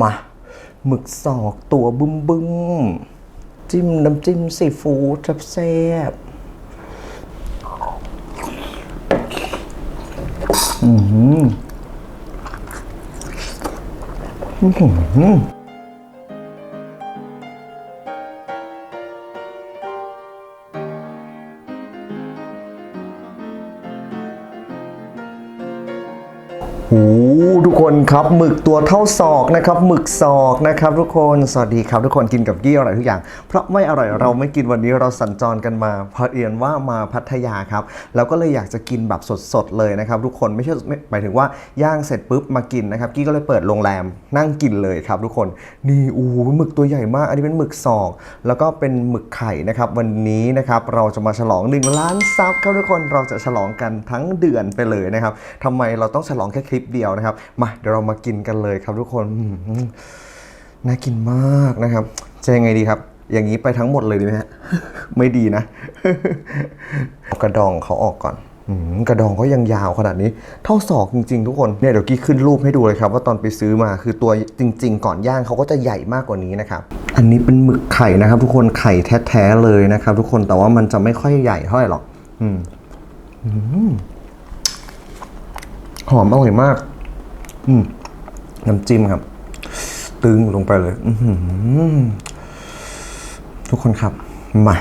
มาหมึกสอกตัวบึ้มบึ้มจิ้มน้ำจิ้มซีฟู้ดแซ่บอืมอืม หือโอ้โหทุกคนครับหมึกตัวเท่าศอกนะครับหมึกศอกนะครับ ทุกคนสวัสดีครับทุกคนกินกับกี้อร่อยทุกอย่าง เพราะไม่อร่อยเราไม่กินวันนี้เราสัญจรกันมาเพราะเอียนว่ามาพัทยาครับแล้วก็เลยอยากจะกินแบบสดๆเลยนะครับทุกคนไม่ใช่ไม่หมายถึงว่าย่างเสร็จปุ๊บมากินนะครับกี้ก็เลยเปิดโรงแรมนั่งกินเลยครับ ทุกคนนี่โอ้โหหมึกตัวใหญ่มาก อันนี้เป็นหมึกศอก แล้วก็เป็นหมึกไข่นะครับวันนี้นะครับเราจะมาฉลอง1ล้านซับครับทุกคนเราจะฉลองกันทั้งเดือนไปเลยนะครับทำไมเราต้องฉลองแค่คลิปเดียวนะครับ มาเดี๋ยวเรามากินกันเลยครับทุกคนน่ากินมากนะครับ จะยังไงดีครับ อย่างนี้ไปทั้งหมดเลยดีไหมฮะ ไม่ดีนะ กระดองเขาออกก่อนกระดองเขายังยาวขนาดนี้ เท่าศอกจริง ๆ ทุกคนเนี่ยเดี๋ยวกี้ขึ้นรูปให้ดูเลยครับว่าตอนไปซื้อมาคือตัวจริง ๆ ก่อนย่างเขาก็จะใหญ่มากกว่านี้นะครับ อันนี้เป็นหมึกไข่นะครับ ทุกคนไข่แท้ๆเลยนะครับ ทุกคนแต่ว่ามันจะไม่ค่อยใหญ่เท่าไหร่หรอก อืมอืม หอมอร่อยมาก อืมน้ำจิ้มครับ ตึงลงไปเลยทุกคนครับ มา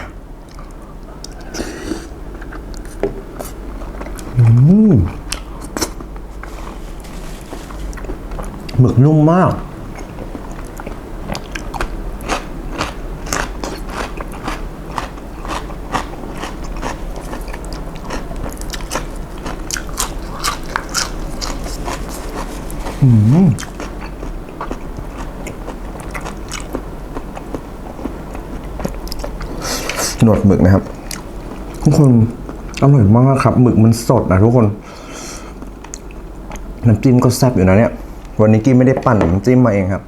หมึกนุ่มมาก หนวดหมึกนะครับ ทุกคนอร่อยมากครับหมึกมันสดนะทุกคนน้ำจิ้มก็แซ่บอยู่นะเนี่ย วันนี้กี้ไม่ได้ปั่นน้ำจิ้มมาเองครับ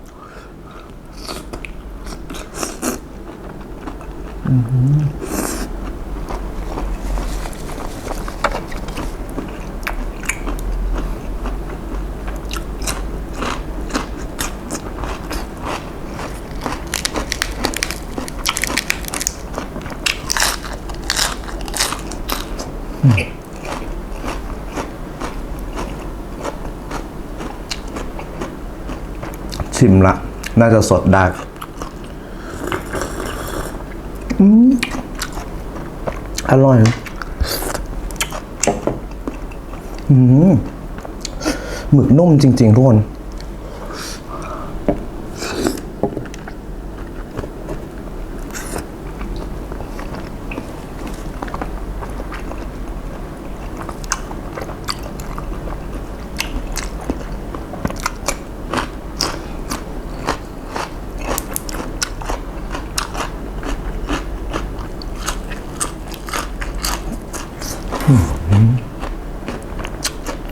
ชิมละ น่าจะสดได้อืมอร่อยอหมึกนุ่มจริง ๆ ทุกคน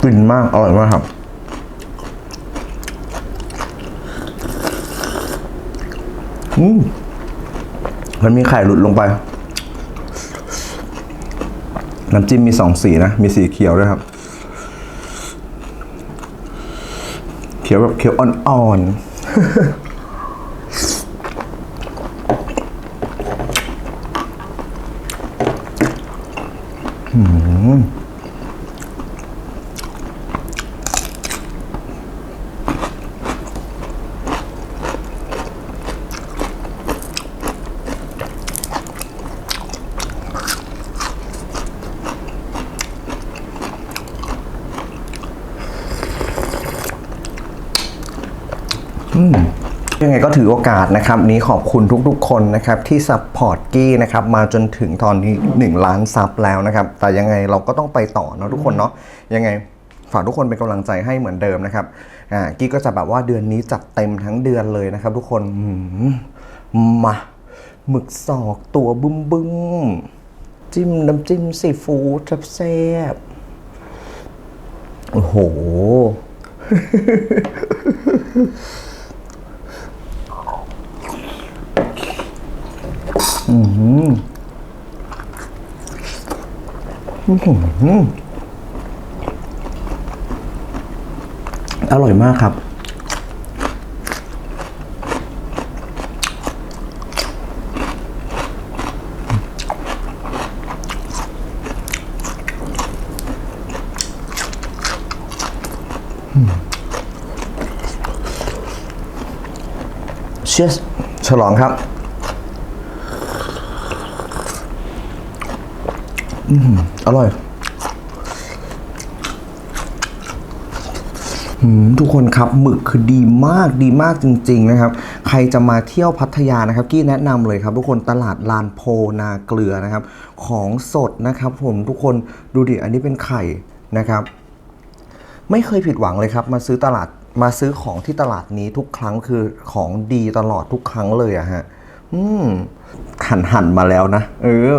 กลิ่นมาก อร่อยมากครับ อืมมันมีไข่หลุดลงไป น้ำจิ้มมีสองสีนะ มีสีเขียวด้วยครับ เขียวแบบเขียวอ่อนๆ ก็ถือโอกาสนะครับนี้ขอบคุณทุกๆ คนนะครับที่ซัพพอร์ตกี้นะครับมาจนถึงตอนนี้1ล้านซับแล้วนะครับ แต่ยังไงเราก็ต้องไปต่อเนาะทุกคนเนาะยังไงฝากทุกคนเป็นกำลังใจให้เหมือนเดิมนะครับอ่ากี้ก็จะแบบว่าเดือนนี้จัดเต็มทั้งเดือนเลยนะครับ ทุกคนมาหมึกสอกตัวบึ้มบึ้มๆจิ้มน้ำจิ้มซีฟู้ดแซ่บโอ้โห อร่อยมากครับ เชียสฉลองครับ อืมอร่อย ทุกคนครับหมึกคือดีมากดีมากจริง ๆ นะครับ ใครจะมาเที่ยวพัทยานะครับ กี้แนะนำเลยครับ ทุกคนตลาดลานโพนาเกลือนะครับ ของสดนะครับ ผมทุกคนดูดิอันนี้เป็นไข่นะครับ ไม่เคยผิดหวังเลยครับ มาซื้อตลาดมาซื้อของที่ตลาดนี้ทุกครั้งคือของดีตลอดทุกครั้งเลยอะฮะ อืมหันหันมาแล้วนะ เออ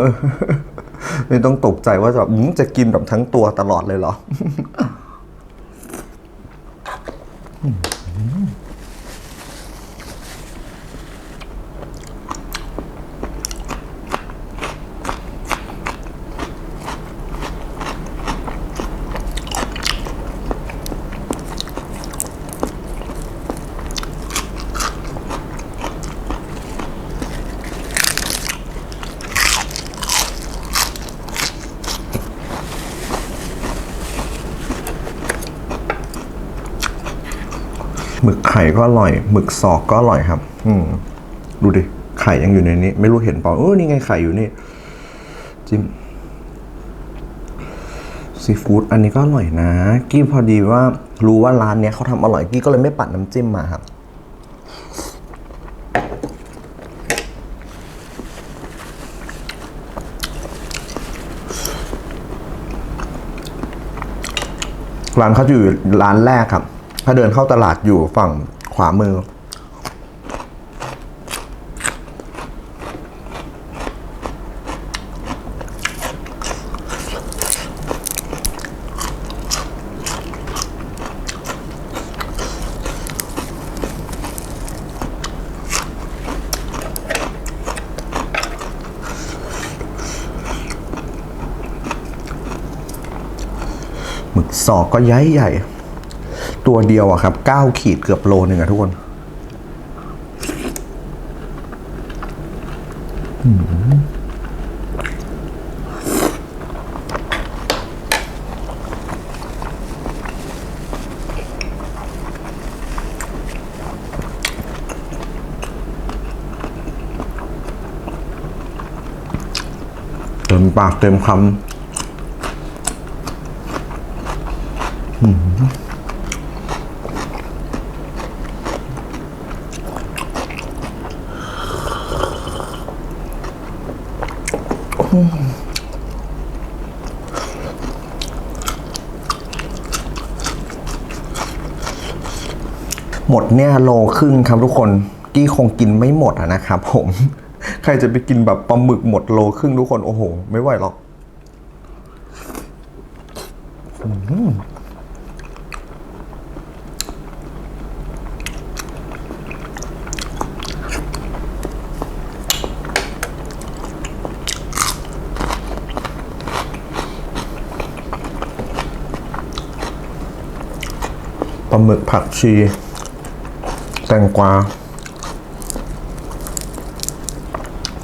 ไม่ต้องตกใจว่าจะแบบจะกินแบบทั้งตัวตลอดเลยเหรอ ไข่ก็อร่อยหมึกซอกก็อร่อยครับ อืมดูดิ ไข่ยังอยู่ในนี้ ไม่รู้เห็นเปล่าเออนี่ไงไข่อยู่นี่ จิ้มซีฟู้ดอันนี้ก็อร่อยนะ กี้พอดีว่ารู้ว่าร้านเนี้ยเขาทำอร่อยกี้ก็เลยไม่ปัดน้ำจิ้มมาครับ ร้านเขาอยู่ร้านแรกครับ ถ้าเดินเข้าตลาดอยู่ฝั่งขวามือ หมึกสอกก็ใหญ่ใหญ่ ตัวเดียวอะครับ9ขีดเกือบโลหนึ่งอะทุกคนเต็มปากเต็มคำ หมดเนี่ยโลครึ่งครับทุกคนกี้คงกินไม่หมดอะนะครับผม ใครจะไปกินแบบปลาหมึกหมดโลครึ่งทุกคนโอ้โห ไม่ไหวหรอกปลาหมึกผักชี แตงกวา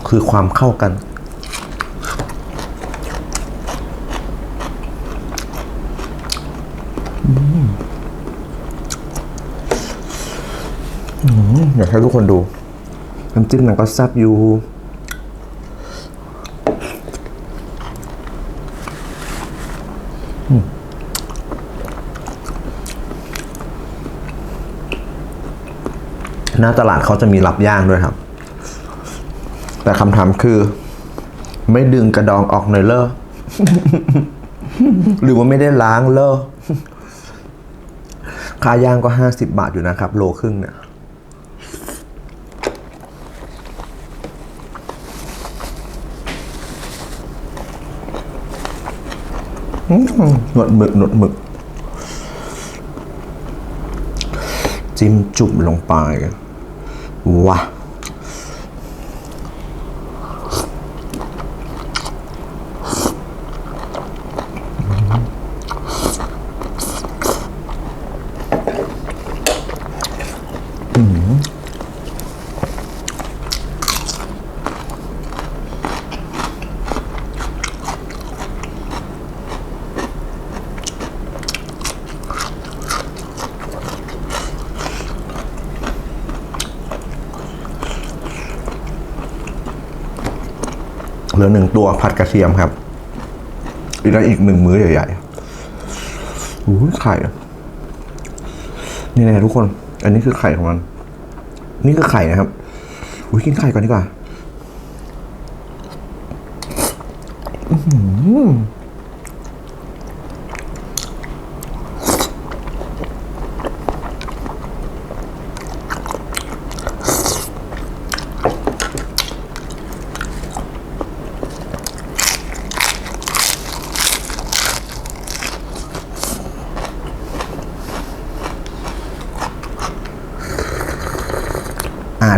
คือความเข้ากัน อยากให้ทุกคนดู น้ำจิ้มมันก็แซ่บอยู่ น้าตลาดเขาจะมีรับย่างด้วยครับ แต่คำถามคือ ไม่ดึงกระดองออกหน่อยเลอหรือว่าไม่ได้ล้างเลอค่าย่างก็ห้าสิบบาทอยู่นะครับ โลครึ่งเนี่ยหนวดหมึกหนวดหมึก จิ้มจุ่มลงไป ว้าเหลือหนึ่งตัวผัดกระเทียมครับอีกแล้วอีกหนึ่งมื้อใหญ่ๆอู้ยไข่ นี่นะทุกคน อันนี้คือไข่ของมัน นี่คือไข่นะครับ อุ้ยกินไข่ก่อนดีกว่าอ่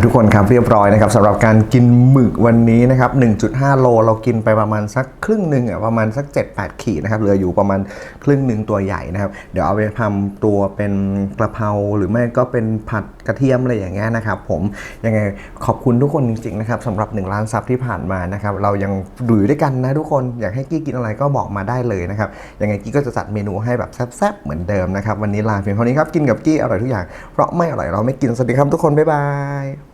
ทุกคนครับเรียบร้อยนะครับสำหรับการกินหมึกวันนี้นะครับ 1.5 โลเรากินไปประมาณสักครึ่งหนึ่งอะประมาณสัก 7-8 ขีดนะครับเหลืออยู่ประมาณครึ่งหนึ่งตัวใหญ่นะครับ เดี๋ยวเอาไปทำตัวเป็นกระเพราหรือไม่ก็เป็นผัดกระเทียมอะไรอย่างเงี้ยนะครับผมยังไงขอบคุณทุกคนจริงๆนะครับสำหรับ 1 ล้านซับที่ผ่านมานะครับเรายังดูอยู่ด้วยกันนะทุกคนอยากให้กี้กินอะไรก็บอกมาได้เลยนะครับยังไงกี้ก็จะจัดเมนูให้แบบแซ่บๆเหมือนเดิมนะครับวันนี้ลาเพียงเท่านี้ครับกินกับกี้อร่อยทุกอย่างเพราะไม่อร่อยเราไม่กินสวัสดีครับทุกคนบ๊ายบาย